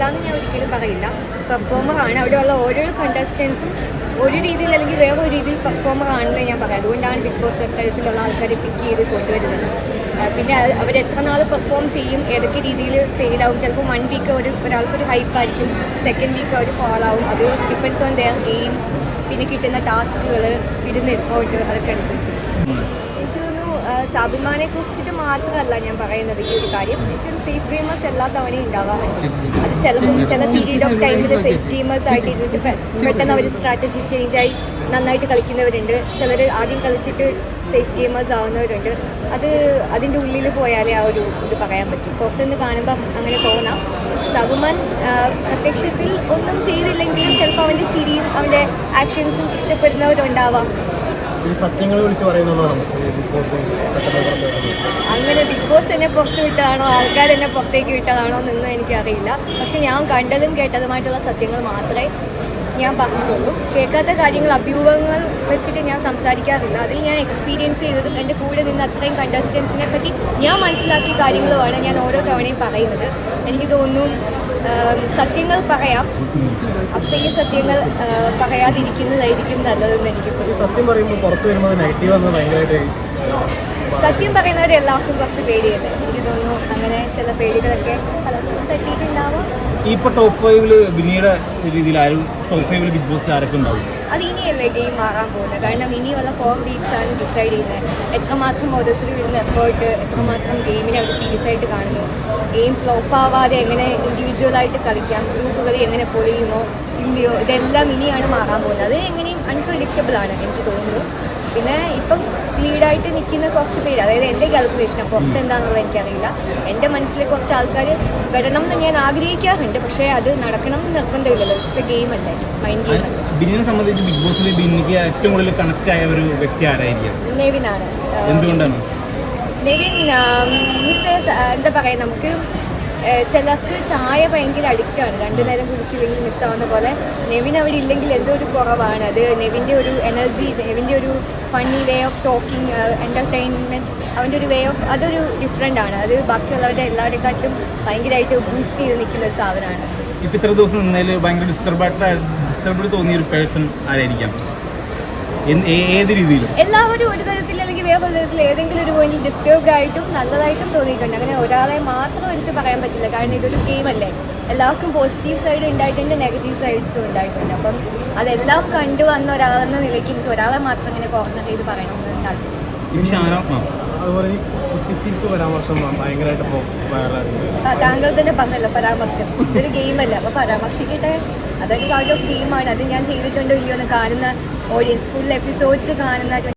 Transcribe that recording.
അല്ല എന്ന് ഞാൻ ഒരിക്കലും പറയില്ല. പെർഫോമർ ആണ്. അവിടെയുള്ള ഓരോ കണ്ടസ്റ്റൻസും ഒരു രീതിയിൽ അല്ലെങ്കിൽ വേറെ ഒരു രീതിയിൽ പെർഫോമർ ആണെന്ന് ഞാൻ പറയാം. അതുകൊണ്ടാണ് ബിഗ് ബോസ് തരത്തിലുള്ള ആൾക്കാരെ പിക്ക് ചെയ്ത് കൊണ്ടുവരുന്നത്. പിന്നെ അവർ എത്ര നാൾ പെർഫോം ചെയ്യും ഏതൊക്കെ രീതിയിൽ ഫെയിൽ ആവും ചിലപ്പോൾ വൺ വീക്ക് ഒരു ഒരാൾക്കൊരു ഹൈപ്പ് ആയിരിക്കും സെക്കൻഡ് വീക്ക് അവർ ഫോൾ ആവും. അത് ഡിപ്പെൻസ് ഓൺ ദെയർ ഗെയിം പിന്നെ കിട്ടുന്ന ടാസ്കുകൾ ഇടുന്ന എഫേർട്ട് അതൊക്കെ അനുസരിച്ച്. സ്വാഭിമാനെ കുറിച്ചിട്ട് മാത്രമല്ല ഞാൻ പറയുന്നത് ഈ ഒരു കാര്യം. എനിക്കൊരു സേഫ് ഗെയിമേഴ്സ് എല്ലാ തവണയും ഉണ്ടാവാറുണ്ട് അത് ചിലപ്പോൾ ചില പീരീഡ് ഓഫ് ടൈമിൽ സേഫ് ഗെയിമേഴ്സ് ആയിട്ട് ഇരുന്നിട്ട് പെട്ടെന്ന് അവർ സ്ട്രാറ്റജി ചേഞ്ച് ആയി നന്നായിട്ട് കളിക്കുന്നവരുണ്ട്. ചിലർ ആദ്യം കളിച്ചിട്ട് സേഫ് ഗെയിമേഴ്സ് ആവുന്നവരുണ്ട്. അത് അതിന്റെ ഉള്ളിൽ പോയാലേ ആ ഒരു ഇത് പറയാൻ പറ്റും. പുറത്തുനിന്ന് കാണുമ്പം അങ്ങനെ തോന്നാം. സബുമാൻ പ്രത്യക്ഷത്തിൽ ഒന്നും ചെയ്തില്ലെങ്കിലും ചിലപ്പോൾ അവന്റെ ചിരിയും അവന്റെ ആക്ഷൻസും ഇഷ്ടപ്പെടുന്നവരുണ്ടാവാം. ഈ സത്യങ്ങൾ വിളിച്ച്. അങ്ങനെ ബിഗ് ബോസ് എന്നെ പുറത്ത് വിട്ടതാണോ? ആൾക്കാർ എന്നെ പുറത്തേക്ക് വിട്ടതാണോ എന്ന് എനിക്കറിയില്ല. പക്ഷെ ഞാൻ കണ്ടതും കേട്ടതുമായിട്ടുള്ള സത്യങ്ങൾ മാത്രമേ ഞാൻ പറഞ്ഞിട്ടുള്ളൂ. കേൾക്കാത്ത കാര്യങ്ങൾ അഭ്യൂഹങ്ങൾ വെച്ചിട്ട് ഞാൻ സംസാരിക്കാറില്ല. അതിൽ ഞാൻ എക്സ്പീരിയൻസ് ചെയ്തതും എന്റെ കൂടെ നിന്ന് അത്രയും കണ്ടസ്റ്റൻസിനെ പറ്റി ഞാൻ മനസ്സിലാക്കിയ കാര്യങ്ങളുമാണ് ഞാൻ ഓരോ തവണയും പറയുന്നത്. എനിക്ക് തോന്നുന്നു സത്യങ്ങൾ പറയാം. അപ്പൊ ഈ സത്യങ്ങൾ പറയാതിരിക്കുന്നതായിരിക്കും നല്ലതെന്ന് എനിക്ക് സത്യം പറയുമ്പോൾ പുറത്തു വരുമ്പോൾ നെഗറ്റീവ് സത്യം പറയുന്നവരെല്ലാവർക്കും കുറച്ച് പേടിയല്ലേ? എനിക്ക് തോന്നുന്നു അങ്ങനെ ചില പേടികളൊക്കെ പലർക്കും തട്ടിയിട്ടുണ്ടാവാം ഇപ്പൊ ടോപ്പ് ഫൈവിൽ ബിനിയുടെ രീതിയിൽ ആരും ടോപ്പ് ഫൈവിൽ ബിഗ് ബോസ് ആരൊക്കെ ഉണ്ടാവും? അത് ഇനിയല്ലേ ഗെയിം മാറാൻ പോകുന്നത് കാരണം ഇനിയുള്ള ഫോർ വീക്സ് ആണ് ഡിസൈഡ് ചെയ്യുന്നത് എത്രമാത്രം ഓരോരുത്തർ ഇടുന്ന എഫേർട്ട് എത്രമാത്രം ഗെയിമിനെ അവർ സീരിയസ് ആയിട്ട് കാണുന്നു. ഗെയിം ഫ്ലോപ്പ് ആവാതെ എങ്ങനെ ഇൻഡിവിജ്വലായിട്ട് കളിക്കാം? ഗ്രൂപ്പുകൾ എങ്ങനെ പൊളിയുമോ ഇല്ലയോ? ഇതെല്ലാം ഇനിയാണ് മാറാൻ പോകുന്നത് അത് എങ്ങനെയും അൺപ്രഡിക്റ്റബിൾ ആണ് എനിക്ക് തോന്നുന്നു പിന്നെ ലീഡായിട്ട് നിൽക്കുന്ന കുറച്ച് പേര് അതായത് എന്റെ കാൽക്കുലേഷൻ പുറത്ത് എന്താണെന്നുള്ളത് എനിക്കറിയില്ല. എന്റെ മനസ്സിൽ കുറച്ച് ആൾക്കാർ വരണം എന്ന് ഞാൻ ആഗ്രഹിക്കാറുണ്ട് പക്ഷേ അത് നടക്കണം എന്ന് നിർബന്ധമില്ലല്ലോ. ഇറ്റ്സ് എ ഗെയിം അല്ലേ? മൈൻഡ് ഗെയിം അല്ലേ? ബിനിയെ സംബന്ധിച്ച് ബിഗ് ബോസിൽ ബിന്നിക്ക് ഏറ്റവും കൂടുതൽ കണക്ട് ആയ ഒരു വ്യക്തി ആരായിരിക്കും? നെവിനാണ് എന്തുകൊണ്ടാണ്? നെവിൻ എന്താ പറയാ നമുക്ക് ചിലർക്ക് ചായ ഭയങ്കര അഡിക്റ്റാണ്. രണ്ടു നേരം കുടിച്ചില്ലെങ്കിൽ മിസ്സാവുന്ന പോലെ. നെവിൻ അവിടെ ഇല്ലെങ്കിൽ എന്തോ ഒരു കുറവാണ്. അത് നെവിന്റെ ഒരു എനർജി നെവിന്റെ ഒരു funny way of talking entertainment അവന്റെ ഒരു വേ ഓഫ് അതൊരു ഡിഫറെന്റ് ആണ്. അത് ബാക്കിയുള്ളവരുടെ എല്ലാവരെക്കാട്ടിലും ഭയങ്കരമായിട്ട് ബൂസ്റ്റ് ചെയ്ത് നിൽക്കുന്ന ഒരു സാധനമാണ്. ഇപ്പം ഇത്ര ദിവസം നിന്നതിൽ ഭയങ്കര ഡിസ്റ്റർബായിട്ട് ഡിസ്റ്റർബ് തോന്നിയ ഒരു പേഴ്സൺ ആരായിരിക്കാം? ഏത് രീതിയിലും? എല്ലാവരും ഒരു തരത്തിൽ അല്ലെങ്കിൽ വിധത്തിൽ ഏതെങ്കിലും ഒരു പോയിന്റ് ഡിസ്റ്റർബ്ഡ് ആയിട്ടും നല്ലതായിട്ടും തോന്നിയിട്ടുണ്ട്. അങ്ങനെ ഒരാളെ മാത്രം എടുത്ത് പറയാൻ പറ്റില്ല. കാരണം ഇതൊരു ഗെയിം അല്ലേ? എല്ലാവർക്കും പോസിറ്റീവ് സൈഡ് ഉണ്ടായിട്ടുണ്ട് നെഗറ്റീവ് സൈഡ്സും ഉണ്ടായിട്ടുണ്ട്. അപ്പം അതെല്ലാം കണ്ടു വന്ന ഒരാളെന്ന നിലയ്ക്ക് എനിക്ക് ഒരാളെ മാത്രം ഇങ്ങനെ കോർണർ ചെയ്ത് പറയണമെന്ന്. അതുപോലെ താങ്കൾ തന്നെ പറഞ്ഞല്ലോ പരാമർശം. ഇതൊരു ഗെയിമല്ല അപ്പൊ പരാമർശിക്കട്ടെ. അതൊരു പാർട്ട് ഓഫ് ഗെയിമാണ് അത് ഞാൻ ചെയ്തിട്ടുണ്ടോ ഇല്ലയോ എന്ന് കാണുന്ന ഓഡിയൻസ് ഫുൾ എപ്പിസോഡ്സ് കാണുന്ന